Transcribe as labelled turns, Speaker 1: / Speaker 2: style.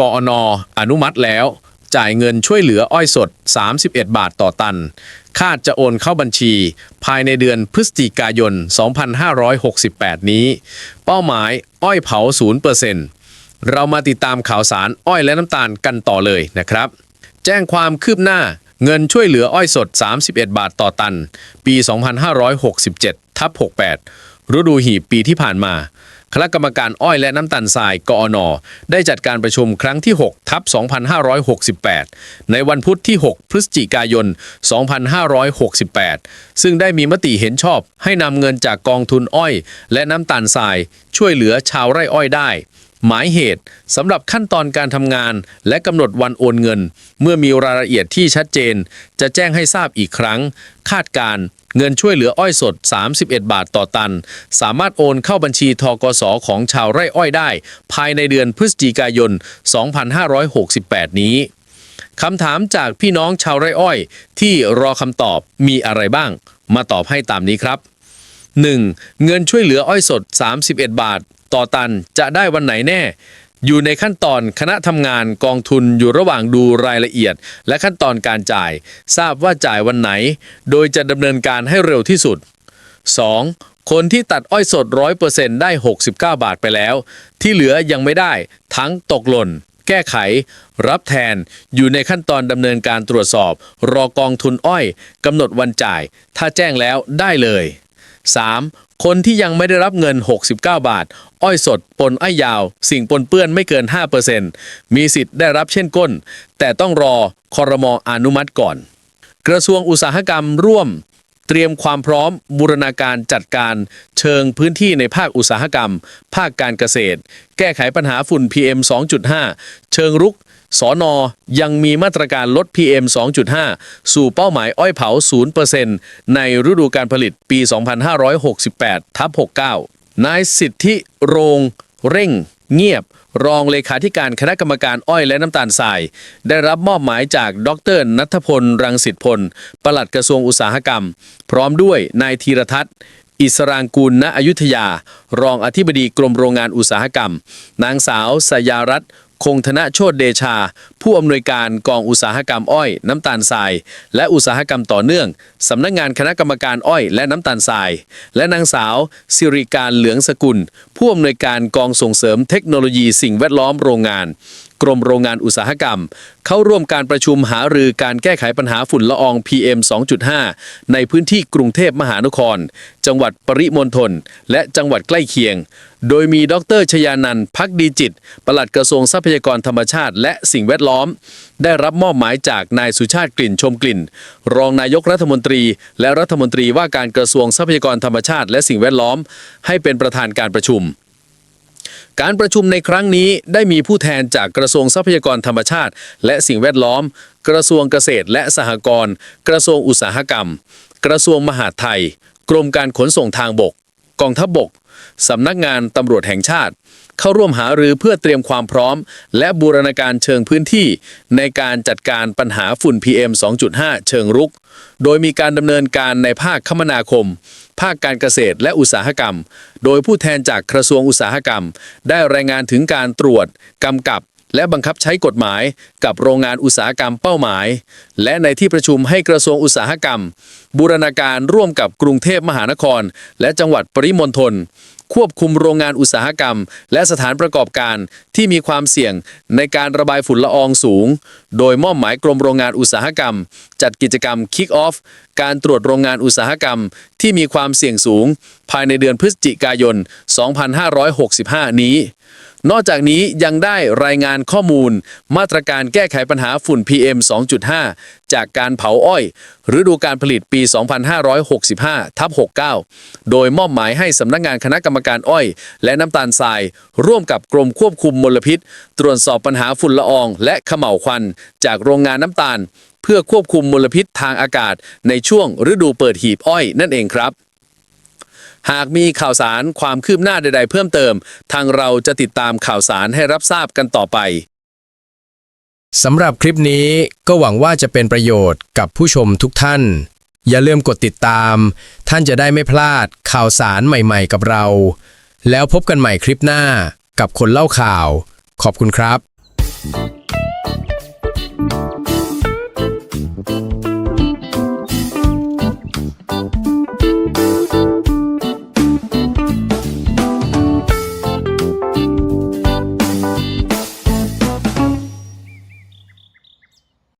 Speaker 1: กอนออนุมัติแล้ว จ่ายเงินช่วยเหลืออ้อยสด 31 บาทต่อตัน คาดจะโอนเข้าบัญชี ภายในเดือนพฤศจิกายน 2568 นี้ เป้าหมายอ้อยเผา 0%เรามาติดตามข่าวสารอ้อยและน้ำตาลกันต่อเลยนะครับ แจ้งความคืบหน้าเงินช่วยเหลืออ้อยสด 31 บาทต่อตัน ปี 2567 ทับ 68 ฤดูหีบปีที่ผ่านมา คณะกรรมการอ้อยและน้ำตาลทรายกอนอได้จัดการประชุมครั้งที่ 6 ทับ 2568 ในวันพุธที่ 6 พฤศจิกายน 2568 ซึ่งได้มีมติเห็นชอบให้นำเงินจากกองทุนอ้อย และน้ำตาลทราย ช่วยเหลือชาวไร่อ้อยได้ หมายเหตุสำหรับขั้นตอนการทำงาน และกำหนดวันโอนเงิน เมื่อมีรายละเอียดที่ชัดเจน จะแจ้งให้ทราบอีกครั้ง คาดการเงินช่วยเหลืออ้อยสด 31 บาทต่อตัน สามารถโอนเข้าบัญชีทกสของชาวไร่อ้อยได้ ภายในเดือนพฤศจิกายน 2568 นี้คำถามจากพี่น้องชาวไร่อ้อย ที่รอคำตอบมีอะไรบ้าง มาตอบให้ตามนี้ครับ 1. เงินช่วยเหลืออ้อยสด 31 บาท ต่อตันจะได้วันไหนแน่ อยู่ในขั้นตอนคณะทำงานกองทุนอยู่ระหว่างดูรายละเอียด และขั้นตอนการจ่าย ทราบว่าจ่ายวันไหน โดยจะดำเนินการให้เร็วที่สุด 2. คนที่ตัดอ้อยสด 100%ได้ 69 บาทไปแล้ว ที่เหลือยังไม่ได้ ทั้งตกหล่นแก้ไข รับแทนอยู่ในขั้นตอนดำเนินการตรวจสอบ รอกองทุนอ้อยกำหนดวันจ่าย ถ้าแจ้งแล้วได้เลย 3. คนที่ยังไม่ได้รับเงิน 69 บาท อ้อยสด ปนอ้อยยาว สิ่งปนเปื้อนไม่เกิน 5%มีสิทธิ์ได้รับเช่นก้น แต่ต้องรอคอรมออนุมัติก่อน กระทรวงอุตสาหกรรมร่วม เตรียมความพร้อมบูรณาการจัดการเชิงพื้นที่ในภาคอุตสาหกรรม ภาคการเกษตร แก้ไขปัญหาฝุ่น PM 2.5 เชิงรุก สอนอยังมีมาตรการลด PM 2.5 สู่เป้าหมายอ้อยเผา 0%ในฤดูการผลิตปี 2568ทับ69 นายสิทธิโรงเร่งเงียบ รองเลขาธิการคณะกรรมการอ้อยและน้ำตาลทราย ได้รับมอบหมายจากดรนัทพล รังสิตพล ปลัดกระทรวงอุตสาหกรรม พร้อมด้วยนายธีรทัศน์อิสรางกูลณอยุธยา รองอธิบดีกรมโรงงานอุตสาหกรรม นางสาวสยารัตน์ คงธนโชตเดชา ผู้อำนวยการกองอุตสาหกรรมอ้อย น้ำตาลทราย และอุตสาหกรรมต่อเนื่องสำนักงานคณะกรรมการอ้อยและน้ำตาลทราย และนางสาวสิริการเหลืองสกุล ผู้อำนวยการกองส่งเสริมเทคโนโลยีสิ่งแวดล้อมโรงงาน กรมโรงงานอุตสาหกรรม เข้าร่วมการประชุมหารือการแก้ไขปัญหาฝุ่นละออง PM 2.5 ในพื้นที่กรุงเทพมหานคร จังหวัดปริมณฑลและจังหวัดใกล้เคียง โดยมีดรชยานันท์พักดีจิต ปลัดกระทรวงทรัพยากรธรรมชาติ และสิ่งแวดล้อม ได้รับมอบหมายจากนายสุชาติกลิ่นชมกลิ่น รองนายกรัฐมนตรี และรัฐมนตรีว่าการกระทรวงทรัพยากรธรรมชาติ และสิ่งแวดล้อม ให้เป็นประธานการประชุม การประชุมในครั้งนี้ได้มีผู้แทนจากกระทรวงทรัพยากรธรรมชาติ และสิ่งแวดล้อม กระทรวงเกษตรและสหกรณ์กระทรวงอุตสาหกรรม กระทรวงมหาดไทย กรมการขนส่งทางบก กองทัพบกสำนักงานตำรวจแห่งชาติ เข้าร่วมหารือเพื่อเตรียมความพร้อม และบูรณาการเชิงพื้นที่ ในการจัดการปัญหาฝุ่น PM 2.5 เชิงรุก โดยมีการดำเนินการในภาคคมนาคม ภาคการเกษตรและอุตสาหกรรม โดยผู้แทนจากกระทรวงอุตสาหกรรม ได้รายงานถึงการตรวจ กำกับ และบังคับใช้กฎหมายกับโรงงานอุตสาหกรรมเป้าหมาย และในที่ประชุมให้กระทรวงอุตสาหกรรม บูรณาการร่วมกับกรุงเทพมหานคร และจังหวัดปริมณฑลควบคุมโรงงานอุตสาหกรรม และสถานประกอบการที่มีความเสี่ยงในการระบายฝุ่นละอองสูง โดยมอบหมายกรมโรงงานอุตสาหกรรม จัดกิจกรรม Kick Off การตรวจโรงงานอุตสาหกรรม ที่มีความเสี่ยงสูง ภายในเดือนพฤศจิกายน 2565 นี้ นอกจากนี้ยังได้รายงานข้อมูล มาตรการแก้ไขปัญหาฝุ่น PM 2.5 จากการเผาอ้อยฤดูการผลิตปี 2565ทับ69 โดยมอบหมายให้สำนักงานคณะกรรมการอ้อย และน้ำตาลทราย ร่วมกับกรมควบคุมมลพิษ ตรวจสอบปัญหาฝุ่นละออง และเขม่าวควัน จากโรงงานน้ำตาล เพื่อควบคุมมลพิษทางอากาศ ในช่วงฤดูเปิดหีบอ้อยนั่นเองครับ หากมีข่าวสารความคืบหน้าใด ๆ เพิ่มเติม ทางเราจะติดตามข่าวสารให้รับทราบกันต่อไป
Speaker 2: สำหรับคลิปนี้ก็หวังว่าจะเป็นประโยชน์กับผู้ชมทุกท่าน อย่าลืมกดติดตาม ท่านจะได้ไม่พลาดข่าวสารใหม่ ๆ กับเรา แล้วพบกันใหม่คลิปหน้ากับคนเล่าข่าว ขอบคุณครับ